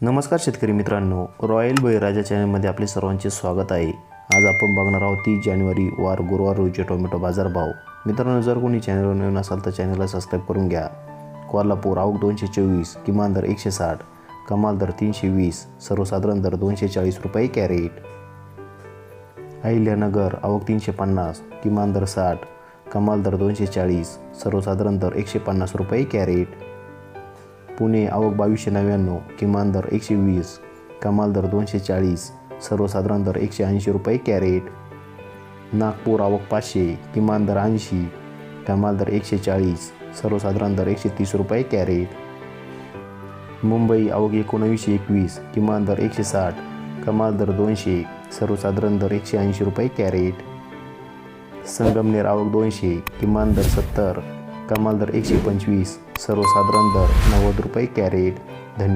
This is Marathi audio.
नमस्कार शेतकरी मित्रांनो रॉयल बळीराजा चॅनलमध्ये आपले सर्वांचे स्वागत आहे. आज आपण बघणार आहोत तीस जानेवारी वार गुरुवार रोजचे टोमॅटो बाजारभाव मित्रांनो जर कोणी चॅनलवर नवीन असाल तर चॅनलला सबस्क्राईब करून घ्या. कोल्हापूर आवक दोनशे चोवीस किमान दर एकशे साठ कमाल दर तीनशे वीस सर्वसाधारण दर दोनशे चाळीस रुपये कॅरेट. अहिल्यानगर आवक तीनशे पन्नास किमान दर साठ कमाल दर दोनशे चाळीस सर्वसाधारण दर एकशे पन्नास रुपये कॅरेट. पुणे आवक बावीसशे नव्याण्णव किमान दर एकशे वीस कमाल दर दोनशे चाळीस सर्वसाधारण दर एकशे ऐंशी रुपये कॅरेट. नागपूर आवक पाचशे किमान दर ऐंशी कमाल दर एकशे चाळीस सर्वसाधारण दर एकशे तीस रुपये कॅरेट. मुंबई आवक एकोणवीसशे एकवीस किमान दर एकशे साठ कमाल दर दोनशे सर्वसाधारण दर एकशे ऐंशी रुपये कॅरेट. संगमनेर आवक दोनशे किमान दर सत्तर कमाल दर एकशे पंचवीस सर्वसाधारण दर नव्वद रुपये कॅरेट.